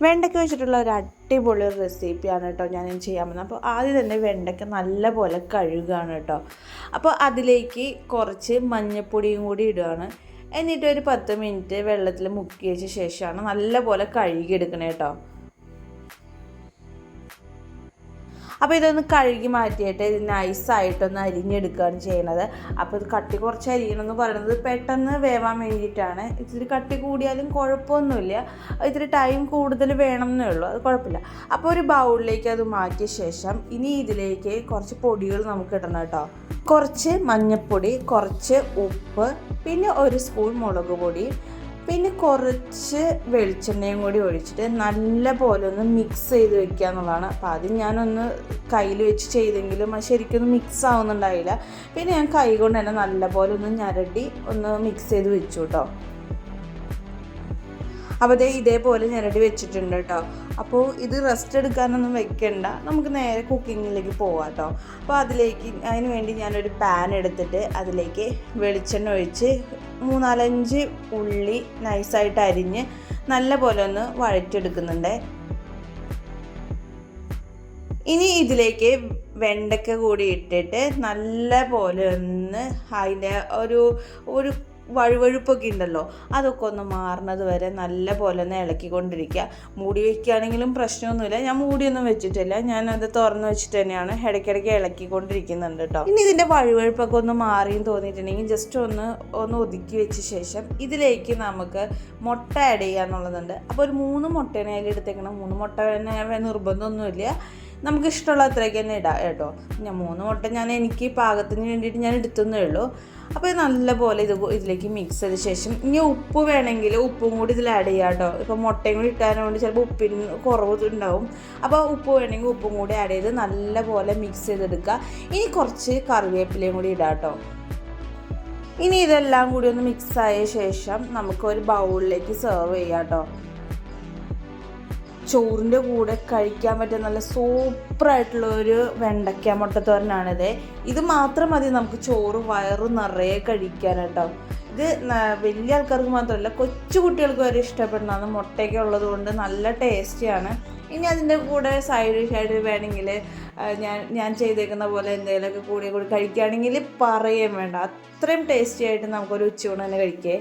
വെണ്ടയ്ക്ക വെച്ചിട്ടുള്ള ഒരു അടിപൊളി റെസിപ്പിയാണ് കേട്ടോ ഞാൻ ചെയ്യാൻ പോകുന്നത്. അപ്പോൾ ആദ്യം തന്നെ വെണ്ടയ്ക്ക നല്ലപോലെ കഴുകുകയാണ് കേട്ടോ അപ്പോൾ അതിലേക്ക് കുറച്ച് മഞ്ഞൾപ്പൊടിയും കൂടി ഇടുകയാണ് എന്നിട്ട് ഒരു പത്ത് മിനിറ്റ് വെള്ളത്തിൽ മുക്കി വെച്ച ശേഷമാണ് നല്ലപോലെ കഴുകിയെടുക്കണേ കേട്ടോ അപ്പോൾ ഇതൊന്ന് കഴുകി മാറ്റിയിട്ട് ഇത് നൈസായിട്ടൊന്ന് അരിഞ്ഞെടുക്കുകയാണ് ചെയ്യുന്നത് അപ്പോൾ ഇത് കട്ടി കുറച്ച് അരിയണം എന്ന് പറയുന്നത് പെട്ടെന്ന് വേവാൻ വേണ്ടിയിട്ടാണ്. ഇത്തിരി കട്ടി കൂടിയാലും കുഴപ്പമൊന്നുമില്ല. ഇത്തിരി ടൈം കൂടുതൽ വേണം എന്നേ ഉള്ളൂ. അത് കുഴപ്പമില്ല. അപ്പോൾ ഒരു ബൗളിലേക്ക് അത് മാറ്റിയ ശേഷം ഇനി ഇതിലേക്ക് കുറച്ച് പൊടികൾ നമുക്ക് ഇടണം കേട്ടോ. കുറച്ച് മഞ്ഞൾപ്പൊടി കുറച്ച് ഉപ്പ് പിന്നെ ഒരു സ്പൂൺ മുളക് പൊടി പിന്നെ കുറച്ച് വെളിച്ചെണ്ണയും കൂടി ഒഴിച്ചിട്ട് നല്ല പോലെ ഒന്ന് മിക്സ് ചെയ്ത് വെക്കുക എന്നുള്ളതാണ്. അപ്പോൾ ആദ്യം ഞാനൊന്ന് കയ്യിൽ വെച്ച് ചെയ്തെങ്കിലും അത് ശരിക്കൊന്നും മിക്സ് ആവുന്നുണ്ടായില്ല. പിന്നെ ഞാൻ കൈ കൊണ്ട് തന്നെ നല്ല പോലെ ഒന്ന് ഞരടി ഒന്ന് മിക്സ് ചെയ്ത് വെച്ചു കേട്ടോ. അപ്പോൾ ഇതേപോലെ ഞരടി വെച്ചിട്ടുണ്ട് കേട്ടോ. അപ്പോൾ ഇത് റെസ്റ്റ് എടുക്കാനൊന്നും വെക്കണ്ട. നമുക്ക് നേരെ കുക്കിങ്ങിലേക്ക് പോവാം കേട്ടോ. അപ്പോൾ അതിലേക്ക് അതിന് വേണ്ടി ഞാനൊരു പാൻ എടുത്തിട്ട് അതിലേക്ക് വെളിച്ചെണ്ണ ഒഴിച്ച് മൂന്നാലഞ്ച് ഉള്ളി നൈസായിട്ട് അരിഞ്ഞ് നല്ല പോലെ ഒന്ന് വഴറ്റെടുക്കുന്നുണ്ട് ഇനി ഇതിലേക്ക് വെണ്ടയ്ക്ക കൂടി ഇട്ടിട്ട് നല്ല പോലെ ഒന്ന് അതിന്റെ ഒരു ഒരു വഴുവഴുപ്പൊക്കെ ഉണ്ടല്ലോ അതൊക്കെ ഒന്ന് മാറുന്നത് വരെ നല്ല പോലെ ഒന്ന് ഇളക്കിക്കൊണ്ടിരിക്കുക. മൂടി വയ്ക്കുകയാണെങ്കിലും പ്രശ്നമൊന്നുമില്ല. ഞാൻ മൂടിയൊന്നും വെച്ചിട്ടില്ല. ഞാൻ അത് തുറന്ന് വെച്ചിട്ട് തന്നെയാണ് ഇടയ്ക്കിടയ്ക്ക് ഇളക്കിക്കൊണ്ടിരിക്കുന്നുണ്ട് കേട്ടോ. ഇനി ഇതിന്റെ വഴുവഴുപ്പൊക്കെ ഒന്ന് മാറിയും തോന്നിയിട്ടുണ്ടെങ്കിൽ ജസ്റ്റ് ഒന്ന് ഒന്ന് ഒതുക്കി വെച്ച ശേഷം ഇതിലേക്ക് നമുക്ക് മുട്ട ആഡ് ചെയ്യാന്നുള്ളതുണ്ട്. അപ്പോൾ ഒരു മൂന്ന് മുട്ടേനെ അതിൽ എടുത്തേക്കണം മൂന്ന് മുട്ട നിർബന്ധമൊന്നുമില്ല. നമുക്ക് ഇഷ്ടമുള്ള അത്രയ്ക്ക് തന്നെ ഇടാം കേട്ടോ. ഞാൻ മൂന്ന് മുട്ട ഞാൻ എനിക്ക് പാകത്തിന് വേണ്ടിയിട്ട് ഞാൻ എടുത്തതേ ഉള്ളൂ. അപ്പോൾ നല്ലപോലെ ഇത് ഇതിലേക്ക് മിക്സ് ചെയ്ത ശേഷം ഇനി ഉപ്പ് വേണമെങ്കിൽ ഉപ്പും കൂടി ഇതിൽ ആഡ് ചെയ്യാം കേട്ടോ. ഇപ്പോൾ മുട്ടയും കൂടി ഇട്ടാനുകൊണ്ട് ചിലപ്പോൾ ഉപ്പിന് കുറവ് ഉണ്ടാവും അപ്പോൾ ഉപ്പ് വേണമെങ്കിൽ ഉപ്പും കൂടി ആഡ് ചെയ്ത് നല്ലപോലെ മിക്സ് ചെയ്തെടുക്കുക. ഇനി കുറച്ച് കറിവേപ്പിലയും കൂടി ഇടാം കേട്ടോ. ഇനി ഇതെല്ലാം കൂടി ഒന്ന് മിക്സ് ആയ ശേഷം നമുക്ക് ഒരു ബൗളിലേക്ക് സെർവ് ചെയ്യാം കേട്ടോ. ചോറിന്റെ കൂടെ കഴിക്കാൻ പറ്റിയ നല്ല സൂപ്പറായിട്ടുള്ള ഒരു വെണ്ടയ്ക്ക മുട്ടത്തോരനാണിത് ഇത് മാത്രം മതി നമുക്ക് ചോറ് വയറ് നിറയെ കഴിക്കാൻ ഇത് വലിയ ആൾക്കാർക്ക് മാത്രമല്ല കൊച്ചു കുട്ടികൾക്ക് വരെ ഇഷ്ടപ്പെടുന്നതാണ് മുട്ടയൊക്കെ ഉള്ളത് കൊണ്ട് നല്ല ടേസ്റ്റിയാണ് ഇനി അതിന്റെ കൂടെ സൈഡ് ഡിഷായിട്ട് വേണമെങ്കിൽ ഞാൻ ഞാൻ ചെയ്തേക്കുന്ന പോലെ എന്തെങ്കിലുമൊക്കെ കൂടി കൂടി കഴിക്കുകയാണെങ്കിൽ പറയുകയും വേണ്ട. അത്രയും ടേസ്റ്റി ആയിട്ട് നമുക്കൊരു ഉച്ചയൂണ് തന്നെ കഴിക്കേ.